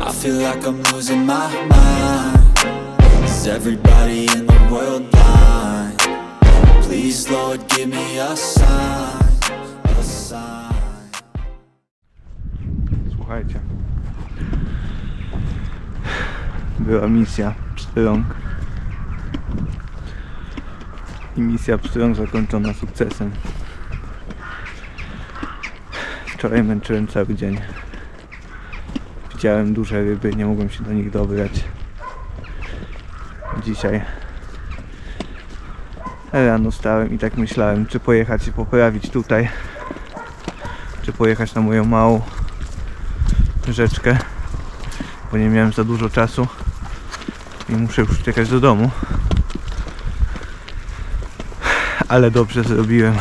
I feel like I'm losing my mind. Is everybody in the world blind? Please, Lord, give me a sign, a sign. Słuchajcie. Była misja Pstrąg. I misja Pstrąg zakończona sukcesem. Wczoraj męczyłem cały dzień. Widziałem duże ryby, nie mogłem się do nich dobrać. Dzisiaj rano stałem i tak myślałem, czy pojechać i poprawić tutaj, czy pojechać na moją małą rzeczkę, bo nie miałem za dużo czasu i muszę już uciekać do domu. Ale dobrze zrobiłem.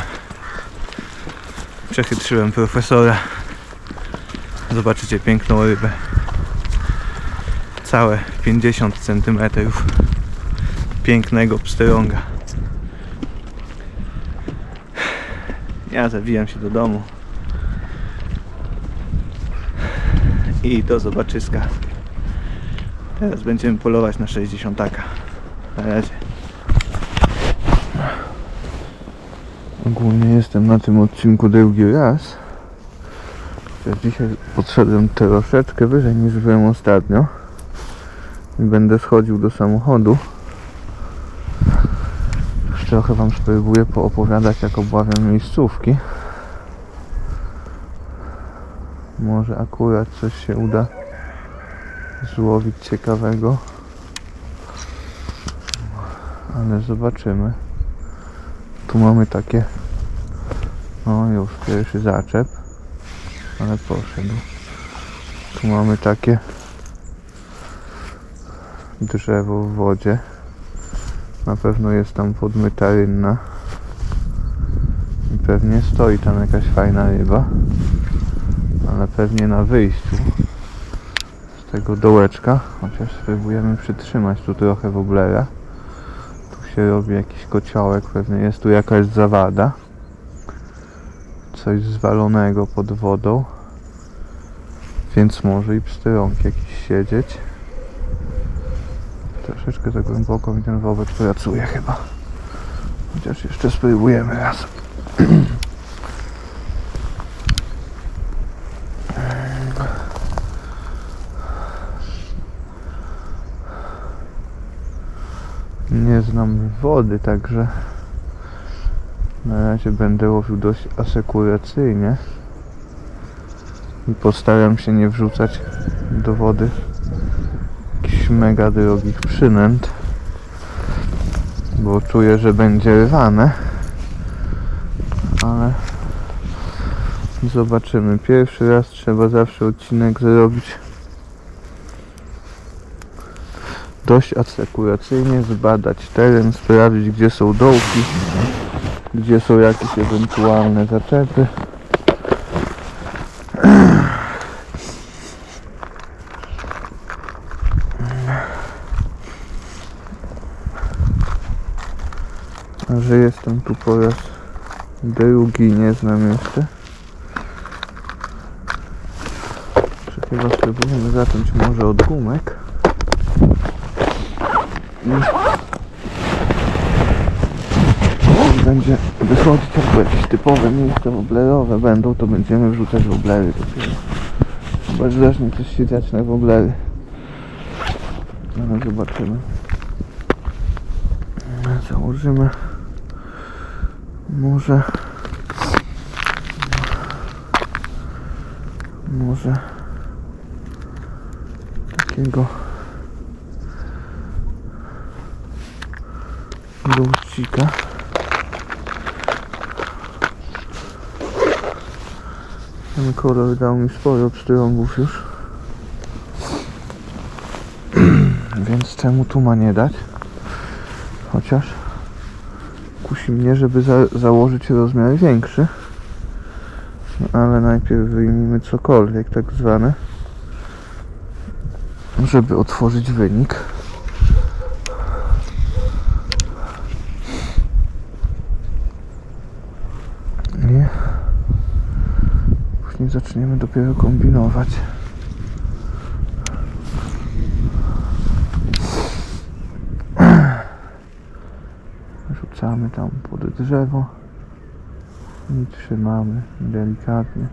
Przechytrzyłem profesora. Zobaczycie piękną rybę. Całe 50 cm pięknego psterąga. Ja zawijam się do domu. i do zobaczyska. Teraz będziemy polować na 60. Na razie. Ogólnie jestem na tym odcinku drugi raz. Dzisiaj podszedłem troszeczkę wyżej niż byłem ostatnio. I będę schodził do samochodu. Trochę wam spróbuję poopowiadać jak obławiam miejscówki. Może akurat coś się uda złowić ciekawego. Ale zobaczymy. Tu mamy takie. O, już pierwszy zaczep. Ale poszedł. Tu mamy takie drzewo w wodzie. Na pewno jest tam podmyta rynna. I pewnie stoi tam jakaś fajna ryba ale pewnie na wyjściu z tego dołeczka, chociaż spróbujemy przytrzymać tu trochę woblera. Tu się robi jakiś kociołek, pewnie jest tu jakaś zawada. Coś zwalonego pod wodą. Więc może i pstrąg jakiś siedzieć. Troszeczkę za głęboko mi ten wobec pracuje chyba. Chociaż jeszcze spróbujemy raz. nie znam wody, także na razie będę łowił dość asekuracyjnie i postaram się nie wrzucać do wody mega drogich przynęt bo czuję, że będzie rwane ale zobaczymy pierwszy raz trzeba zawsze odcinek zrobić dość asekuracyjnie zbadać teren, sprawdzić gdzie są dołki, gdzie są jakieś ewentualne zaczepy. Że jestem tu po raz drugi, nie znam jeszcze. Czy chyba spróbujemy zacząć może od gumek. Będzie wychodzić albo jakieś typowe miejsca woblerowe będą, to będziemy wrzucać woblery dopiero. Chyba, zacznie coś się dziać na woblery. Ale zobaczymy. Założymy może może takiego ludzika. Ten kolor dał mi sporo psztyrągów już. Więc czemu tu ma nie dać? Chociaż kusi mnie, żeby za założyć rozmiar większy. No, ale najpierw wyjmijmy cokolwiek tak zwane. Żeby otworzyć wynik. I później zaczniemy dopiero kombinować. Rzucamy tam pod drzewo i trzymamy delikatnie.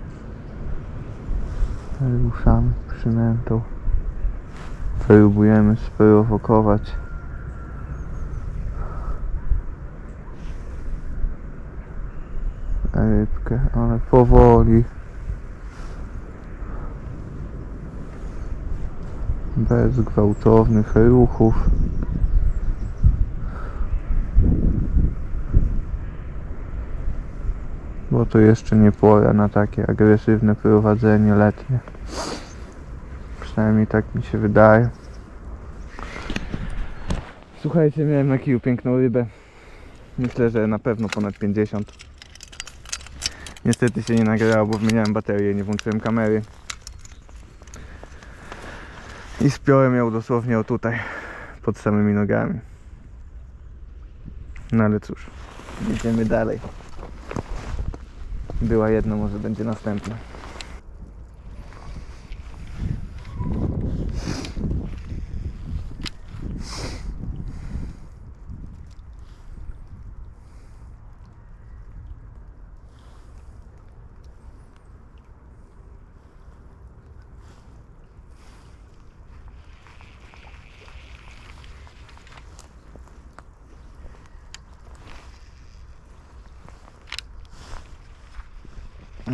Ruszamy przynętą. Próbujemy sprowokować rybkę, ale powoli. Bez gwałtownych ruchów. To jeszcze nie pora na takie agresywne prowadzenie letnie. Przynajmniej tak mi się wydaje. Słuchajcie, miałem na kiju piękną rybę. Myślę, że na pewno ponad 50. Niestety się nie nagrało, bo wymieniałem baterię, nie włączyłem kamery. I spiąłem ją dosłownie o tutaj, pod samymi nogami. No ale cóż, idziemy dalej. Była jedna, może będzie następna.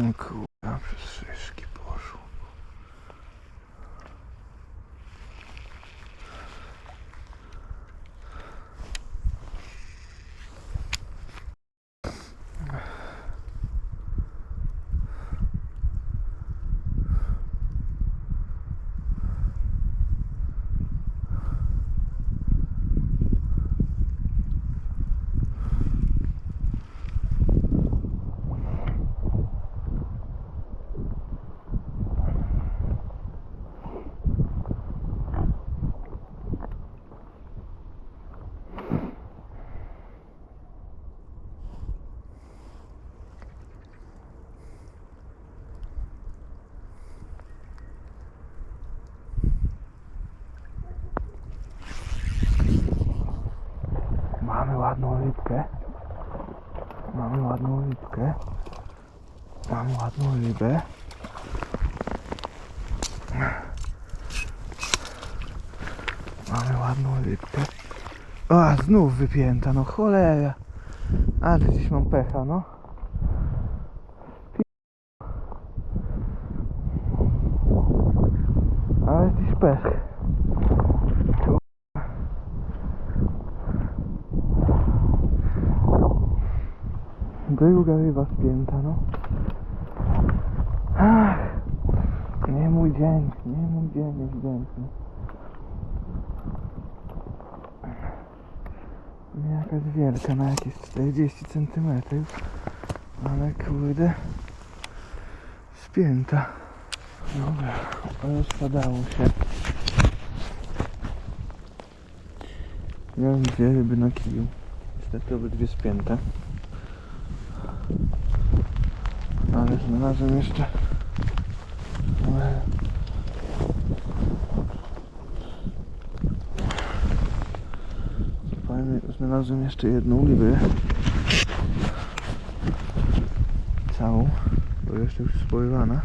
O kurwa, przez szyszki poszło. Mamy ładną rybkę. Mamy ładną rybkę. Ładną rybę. Mamy ładną rybkę. O, znów wypięta, no cholera. Ale gdzieś mam pecha, no. Ale gdzieś pech. Druga ryba spięta, no. Ach, nie mój dzień, nie mój dzień ewidentnie. Nie jakaś wielka, na jakieś 40 cm. Ale kurde, spięta. Dobra, rozpadało się. Miałem dwie ryby na kiju. Niestety obydwie spięte. Ale znalazłem jeszcze ale- Fajnie, znalazłem jeszcze jedną rybę Całą Bo jeszcze już sporywana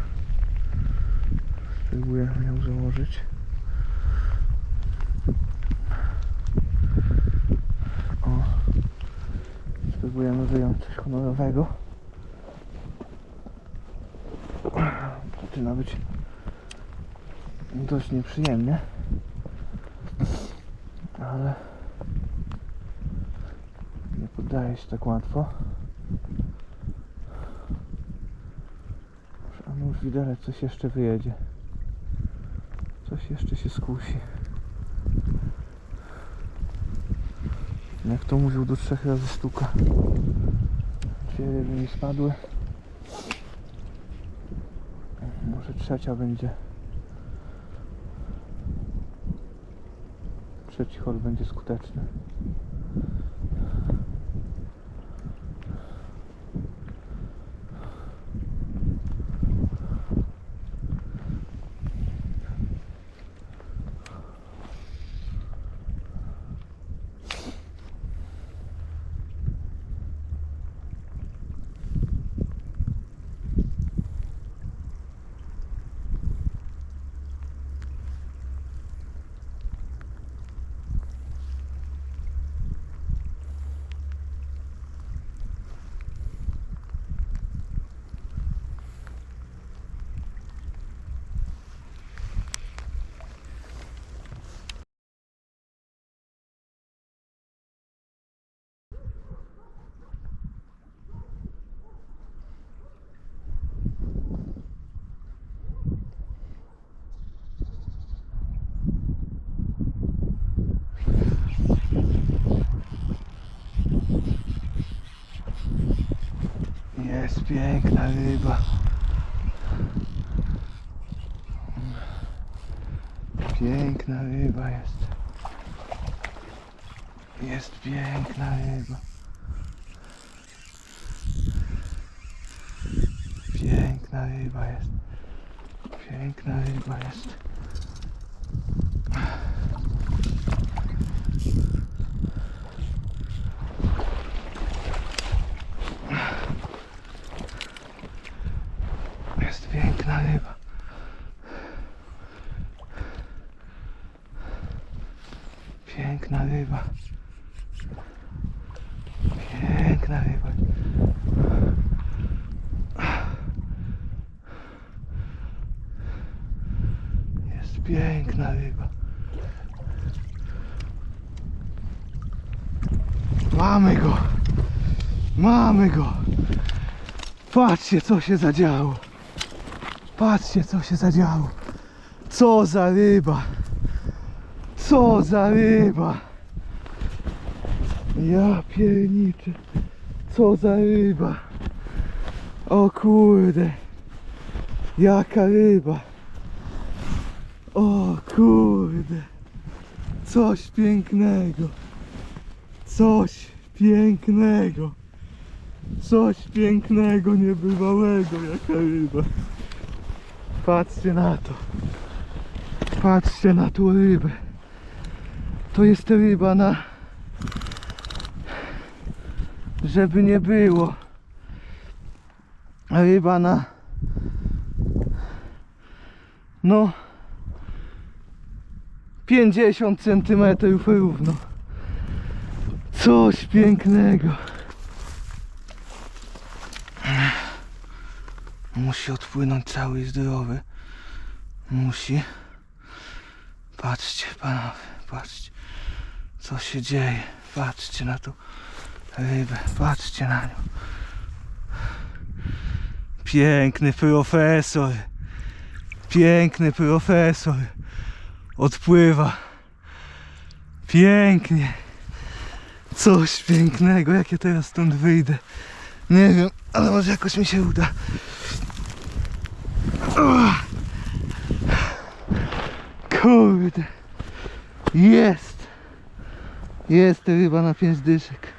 Spróbuję ją założyć O Spróbujemy wyjąć coś honorowego. Zaczyna być dość nieprzyjemnie. Ale poddaje się tak łatwo. A nóż widelec coś jeszcze wyjedzie. Coś jeszcze się skusi. Jak to mówił, do trzech razy sztuka. Dwie ryby mi spadły. Może trzecia będzie. Trzeci hol będzie skuteczny. Jest piękna ryba. Piękna ryba jest. Jest piękna ryba. Piękna ryba jest. Piękna ryba jest piękna ryba. Piękna ryba. Piękna ryba. Jest piękna ryba. Mamy go. Mamy go. Patrzcie co się zadziało. Patrzcie co się zadziało. Co za ryba. Co za ryba. Ja pierniczę. Co za ryba. O kurde. Jaka ryba. O kurde. Coś pięknego. Coś pięknego. Coś pięknego, niebywałego, jaka ryba. Patrzcie na to. Patrzcie na tą rybę. To jest ryba na... Żeby nie było. Ryba na... No... 50 centymetrów równo. Coś pięknego. Musi odpłynąć cały i zdrowy. Musi. Patrzcie panowie, patrzcie. Co się dzieje. Patrzcie na tą rybę. Patrzcie na nią. Piękny profesor. Piękny profesor. Odpływa. Pięknie. Coś pięknego. Jak ja teraz stąd wyjdę. Nie wiem, ale może jakoś mi się uda. Kurde. Jest. Jest ryba na pięć dyszek.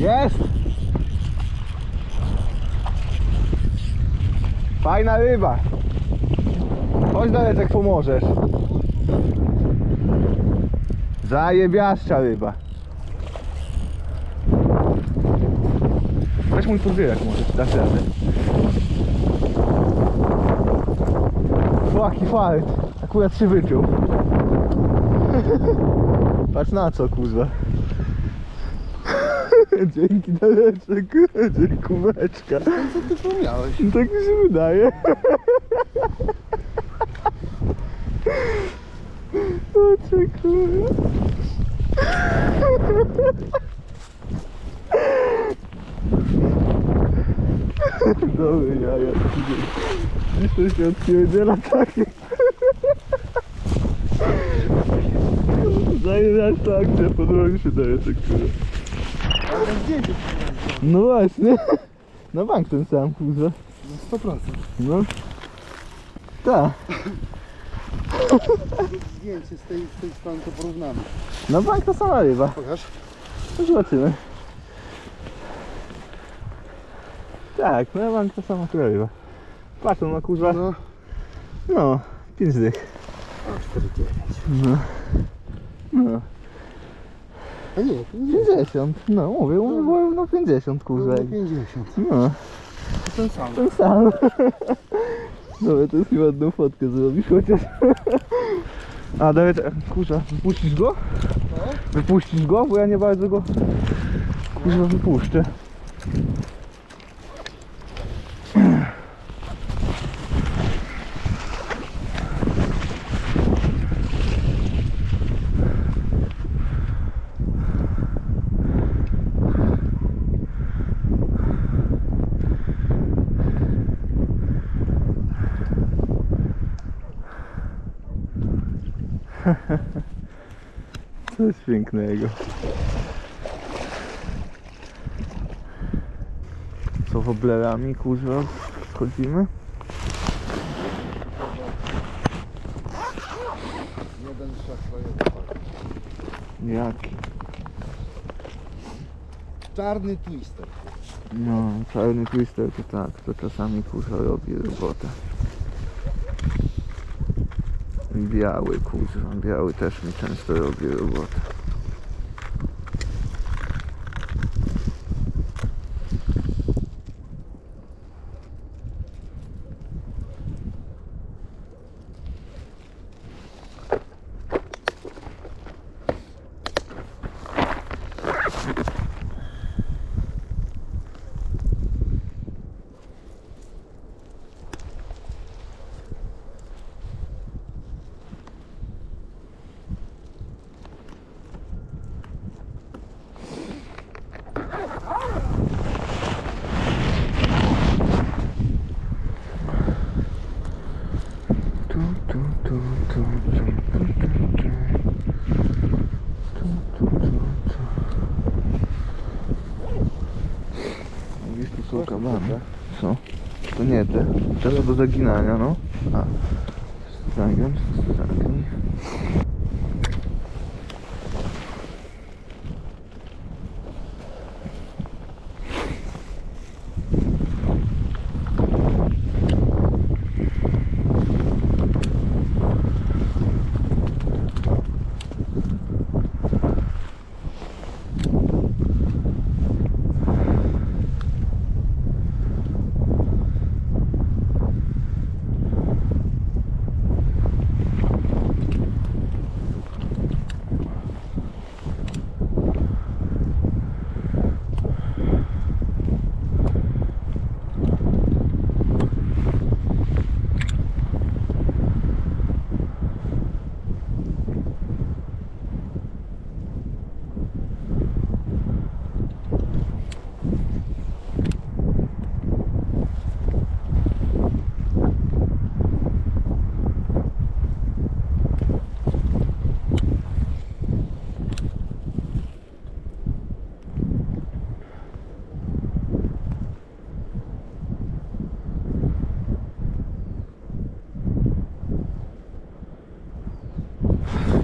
Jest! Fajna ryba. Chodź Dareczek, pomożesz. Zajebiaszcza ryba. Weź mój podwierak może, dasz radę. Chłaki fart. Akurat się wyczuł. Patrz na co, kurwa. Dzięki Dareczek, dziękóweczka. Co ty tu miałeś? No tak mi się wydaje. O cię kurwa. Dobry jaja. Jeszcze się odpierdziela takie. Zajebiasz to akcja, podoba mi się daje tak kurwa. No właśnie. Na bank ten sam, kurwa. na 100%. No. Tak. Zdjęcie z tej, z tej strony to porównamy. Na bank to sama ryba. Pokaż. No zobaczymy. Tak, na bank to sama ryba. Patrz, on ma kurwa. No, No, 5 dych. a 4,9. No. No. A nie, 50. 50. No, mówię, on było no 50 kurwa. No, 50. No, To ten sam. ten sam. Dobra, to jest chyba ładną fotkę zrobisz chociaż. A, Dawid, kurwa, wypuścisz go? No. Wypuścisz go? Bo ja nie bardzo go kurwa wypuszczę. Coś pięknego. Co woblerami, kurwa, wchodzimy? Jeden. Jaki? Czarny twister. No, czarny twister to tak, to czasami kurwa robi robotę. Biały kurwa, biały też mi często robi robotę. Tu, tu, tu, tu, tu, tu, tu, tu. Tu, tu, tu, tu. Gdzieś tu są kabany. Co? To nie te. Te są do zaginania, no.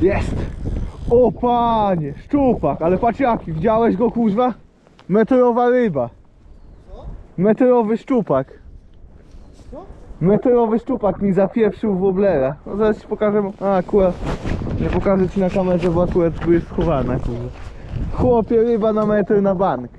Jest! O panie, szczupak, ale patrz jaki, widziałeś go kuźwa? Meteorowa ryba. Meteorowy szczupak. Meteorowy szczupak mi zapieprzył w woblera. No zaraz ci pokażę. A akurat. Nie pokażę ci na kamerze, bo akurat tu jest schowana. Kurde. Chłopie ryba na metr na bank.